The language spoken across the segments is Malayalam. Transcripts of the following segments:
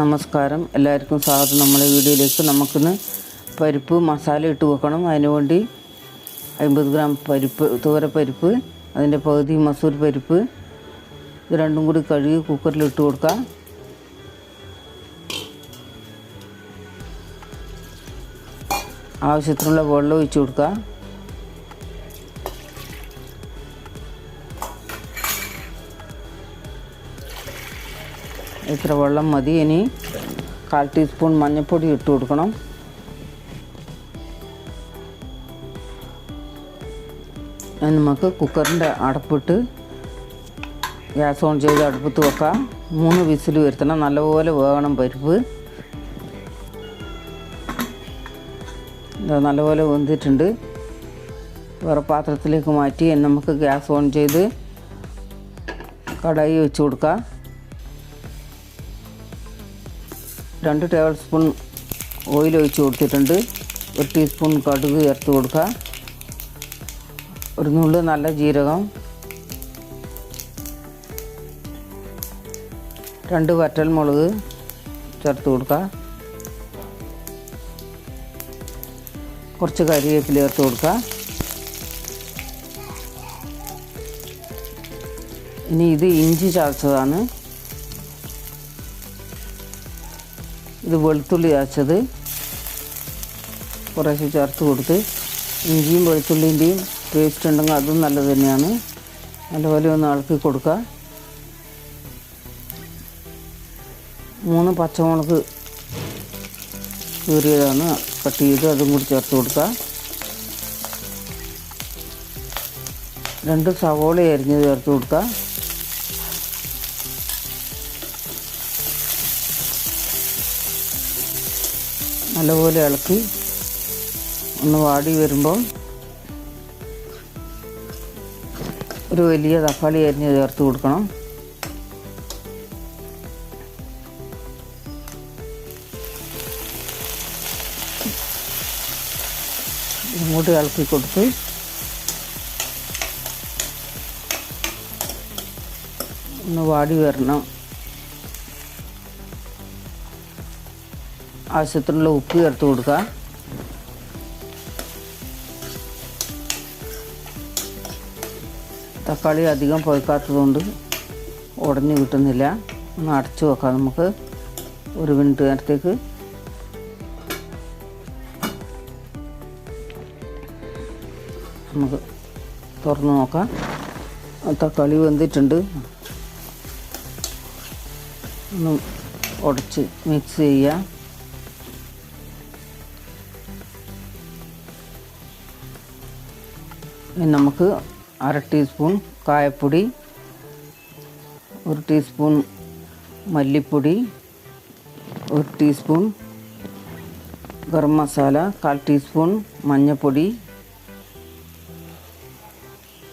നമസ്കാരം. എല്ലാവർക്കും സ്വാഗതം. നമ്മളെ വീഡിയോയിലേക്ക് നമുക്കിന്ന് പരിപ്പ് മസാല ഇട്ട് വെക്കണം. അതിനുവേണ്ടി അമ്പത് ഗ്രാം പരിപ്പ് തൂരപ്പരിപ്പ് അതിന്റെ പകുതി മസൂർ പരിപ്പ് ഇത് രണ്ടും കൂടി കഴുകി കുക്കറിൽ ഇട്ട് കൊടുക്കാം. ആവശ്യത്തിനുള്ള വെള്ളം ഒഴിച്ച് കൊടുക്കുക ഇത്ര വെള്ളം മതി. ഇനി കാൽ ടീസ്പൂൺ മഞ്ഞൾപ്പൊടി ഇട്ട് കൊടുക്കണം. നമുക്ക് കുക്കറിന്റെ അടപ്പിട്ട് ഗ്യാസ് ഓൺ ചെയ്ത് അടുപ്പത്ത് വെക്കാം. മൂന്ന് വിസിൽ വരുത്തണം. നല്ലപോലെ വേകണം പരിപ്പ്. നല്ലപോലെ വെന്തിട്ടുണ്ട്. വേറെ പാത്രത്തിലേക്ക് മാറ്റി നമുക്ക് ഗ്യാസ് ഓൺ ചെയ്ത് കടായി വെച്ച് കൊടുക്കാം. രണ്ട് ടേബിൾ സ്പൂൺ ഓയിൽ ഒഴിച്ച് കൊടുത്തിട്ടുണ്ട്. ഒരു ടീസ്പൂൺ കടുക് ചേർത്ത് കൊടുക്കുക. ഒരു നുള്ളു നല്ല ജീരകം. രണ്ട് വറ്റൽ മുളക് ചേർത്ത് കൊടുക്കുക. കുറച്ച് കരിവേപ്പില ചേർത്ത് കൊടുക്കുക. ഇനി ഇത് ഇഞ്ചി ചതച്ചതാണ്. ഇത് വെളുത്തുള്ളി അരച്ചത്. കുറേശ്ശെ ചേർത്ത് കൊടുത്ത് ഇഞ്ചിയും വെളുത്തുള്ളിന്റെയും പേസ്റ്റ് ഉണ്ടെങ്കിൽ അതും നല്ലത് തന്നെയാണ്. നല്ലപോലെ ഒന്ന് ഇളക്കി കൊടുക്കുക. മൂന്ന് പച്ചമുളക് കീറിയതാണ്. കട്ട് ചെയ്ത് അതും കൂടി ചേർത്ത് കൊടുക്കുക. രണ്ട് സവോള അരിഞ്ഞ് ചേർത്ത് കൊടുക്കുക. നല്ലപോലെ ഇളക്കി ഒന്ന് വാടി വരുമ്പം ഒരു വലിയ തക്കാളി അരിഞ്ഞ് ചേർത്ത് കൊടുക്കണം. ഇങ്ങോട്ട് ഇളക്കി കൊടുത്ത് ഒന്ന് വാടി വരണം. ആവശ്യത്തിനുള്ള ഉപ്പ് ചേർത്ത് കൊടുക്കുക. തക്കാളി അധികം പൊയ്ക്കാത്തതുകൊണ്ട് ഉടഞ്ഞു കിട്ടുന്നില്ല. ഒന്ന് അടച്ചു വെക്കാം നമുക്ക്. ഒരു മിനിറ്റ് നേരത്തേക്ക്. നമുക്ക് തുറന്ന് നോക്കാം. തക്കാളി വെന്തിട്ടുണ്ട്. ഒന്ന് ഉടച്ച് മിക്സ് ചെയ്യുക. നമുക്ക് അര ടീസ്പൂൺ കായപ്പൊടി ഒരു ടീസ്പൂൺ മല്ലിപ്പൊടി ഒരു ടീസ്പൂൺ ഗരം മസാല കാൽ ടീസ്പൂൺ മഞ്ഞൾപ്പൊടി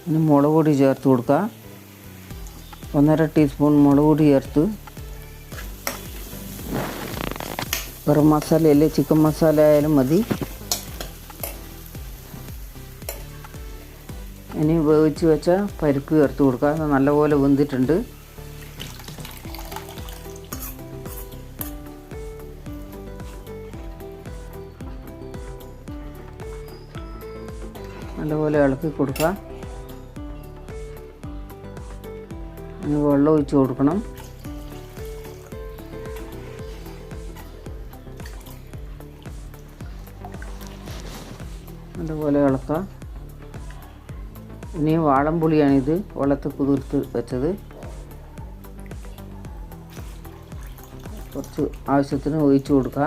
ഇനി മുളക് പൊടി ചേർത്ത് കൊടുക്കുക. ഒന്നര ടീസ്പൂൺ മുളക് പൊടി ചേർത്ത് ഗരം മസാല ചിക്കൻ മസാല ആയാലും മതി. ഇനി വേവിച്ച് വെച്ച പരിപ്പ് ചേർത്ത് കൊടുക്കുക അത് നല്ലപോലെ വെന്തിട്ടുണ്ട്. നല്ലപോലെ ഇളക്കി കൊടുക്കുക ഇനി വെള്ളം ഒഴിച്ച് കൊടുക്കണം. നല്ലപോലെ ഇളക്കാം. ഇനി വാളംപുളിയാണിത്. വെള്ളത്തിൽ കുതിർത്ത് വെച്ചത്. കുറച്ച് ആവശ്യത്തിന് ഒഴിച്ചു കൊടുക്കുക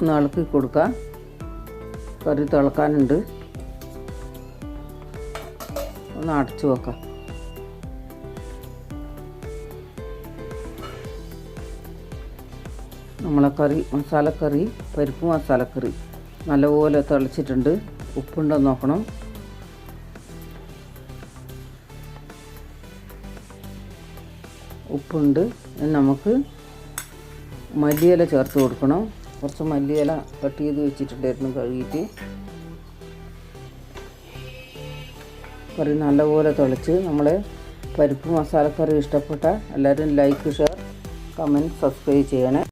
ഒന്ന് ഇളക്കി കൊടുക്കുക കറി തിളക്കാനുണ്ട്. ഒന്ന് അടച്ചു വെക്കാം. നമ്മളെ കറി മസാലക്കറി പരിപ്പ് മസാലക്കറി നല്ലപോലെ തിളച്ചിട്ടുണ്ട്. ഉപ്പുണ്ടോ നോക്കണം. ഉപ്പുണ്ട്. നമുക്ക് മല്ലിയില ചേർത്ത് കൊടുക്കണം. കുറച്ച് മല്ലിയില കട്ട് ചെയ്ത് വെച്ചിട്ടുണ്ടായിരുന്നു കഴുകിയിട്ട്. കറി നല്ലപോലെ തിളച്ച് നമ്മൾ പരിപ്പ് മസാലക്കറി ഇഷ്ടപ്പെട്ട എല്ലാവരും ലൈക്ക് ഷെയർ കമന്റ് സബ്സ്ക്രൈബ് ചെയ്യണേ.